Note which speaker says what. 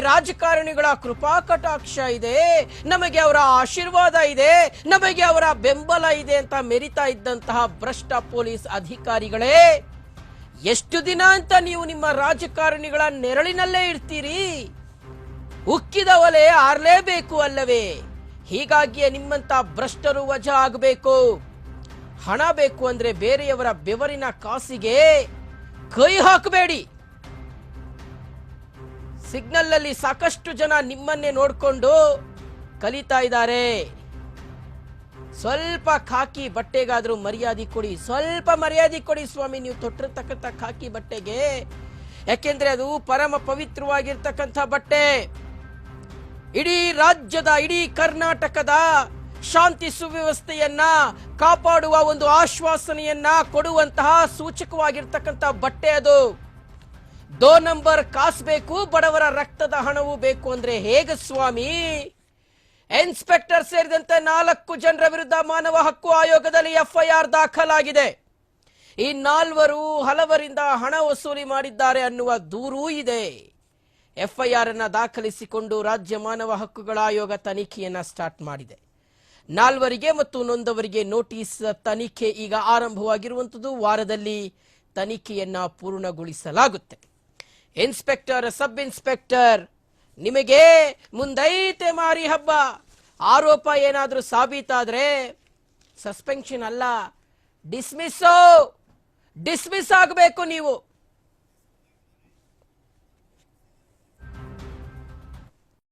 Speaker 1: ರಾಜಕಾರಣಿಗಳ ಕೃಪಾ ಕಟಾಕ್ಷ ಇದೆ. ನಮಗೆ ಅವರ ಆಶೀರ್ವಾದ ಇದೆ. ನಮಗೆ ಅವರ ಬೆಂಬಲ ಇದೆ ಅಂತ ಮೆರಿತಾ ಇದ್ದಂತಹ ಭ್ರಷ್ಟ ಪೊಲೀಸ್ ಅಧಿಕಾರಿಗಳೇ, ಎಷ್ಟು ದಿನ ಅಂತ ನೀವು ನಿಮ್ಮ ರಾಜಕಾರಣಿಗಳ ನೆರಳಿನಲ್ಲೇ ಇರ್ತೀರಿ? ಉಕ್ಕಿದ ಒಲೆ ಆರ್ಲೇಬೇಕು ಅಲ್ಲವೇ? ಹೀಗಾಗಿಯೇ ನಿಮ್ಮಂತ ಭ್ರಷ್ಟರು ವಜಾ ಆಗಬೇಕು. ಹಣ ಬೇಕು ಅಂದ್ರೆ ಬೇರೆಯವರ ಬೆವರಿನ ಕಾಸಿಗೆ ಕೈ ಹಾಕಬೇಡಿ. ಸಿಗ್ನಲ್ ಅಲ್ಲಿ ಸಾಕಷ್ಟು ಜನ ನಿಮ್ಮನ್ನೇ ನೋಡಿಕೊಂಡು ಕಲಿತಾ ಇದ್ದಾರೆ. ಸ್ವಲ್ಪ ಖಾಕಿ ಬಟ್ಟೆಗಾದರೂ ಮರ್ಯಾದೆ ಕೊಡಿ, ಸ್ವಲ್ಪ ಮರ್ಯಾದೆ ಕೊಡಿ ಸ್ವಾಮಿ, ನೀವು ತೊಟ್ಟಿರ್ತಕ್ಕಂಥ ಖಾಕಿ ಬಟ್ಟೆಗೆ. ಯಾಕೆಂದ್ರೆ ಅದು ಪರಮ ಪವಿತ್ರವಾಗಿರ್ತಕ್ಕಂಥ ಬಟ್ಟೆ. ಇಡೀ ರಾಜ್ಯದ, ಇಡೀ ಕರ್ನಾಟಕದ ಶಾಂತಿ ಸುವ್ಯವಸ್ಥೆಯನ್ನ ಕಾಪಾಡುವ ಒಂದು ಆಶ್ವಾಸನೆಯನ್ನ ಕೊಡುವಂತಹ ಸೂಚಕವಾಗಿರ್ತಕ್ಕಂಥ ಬಟ್ಟೆ ಅದು. ದೋ ನಂಬರ್ ಕಾಸ್ ಬೇಕು, ಬಡವರ ರಕ್ತದ ಹಣವೂ ಬೇಕು ಅಂದ್ರೆ ಹೇಗೆ ಸ್ವಾಮಿ? ಇನ್ಸ್ಪೆಕ್ಟರ್ ಸೇರಿದಂತೆ ನಾಲ್ಕು ಜನರ ವಿರುದ್ಧ ಮಾನವ ಹಕ್ಕು ಆಯೋಗದಲ್ಲಿ ಎಫ್ಐಆರ್ ದಾಖಲಾಗಿದೆ. ಈ ನಾಲ್ವರು ಹಲವರಿಂದ ಹಣ ವಸೂಲಿ ಮಾಡಿದ್ದಾರೆ ಅನ್ನುವ ದೂರೂ ಇದೆ. ಎಫ್ಐಆರ್ ಅನ್ನ ದಾಖಲಿಸಿಕೊಂಡು ರಾಜ್ಯ ಮಾನವ ಹಕ್ಕುಗಳ ಆಯೋಗ ತನಿಖೆಯನ್ನ ಸ್ಟಾರ್ಟ್ ಮಾಡಿದೆ. ನಾಲ್ವರಿಗೆ ಮತ್ತು ನೊಂದವರಿಗೆ ನೋಟಿಸ್ ತನಿಖೆ ಈಗ ಆರಂಭವಾಗಿರುವಂಥದ್ದು ವಾರದಲ್ಲಿ ತನಿಖೆಯನ್ನ ಪೂರ್ಣಗೊಳಿಸಲಾಗುತ್ತೆ. ಇನ್ಸ್ಪೆಕ್ಟರ್, ಸಬ್ ಇನ್ಸ್ಪೆಕ್ಟರ್, ನಿಮಗೆ ಮುಂದೈತೆ ಮಾರಿ ಹಬ್ಬ. ಆರೋಪ ಏನಾದರೂ ಸಾಬೀತಾದ್ರೆ ಸಸ್ಪೆನ್ಷನ್ ಅಲ್ಲ. ಡಿಸ್ಮಿಸ್ಸು. ಡಿಸ್ಮಿಸ್ ಆಗಬೇಕು ನೀವು.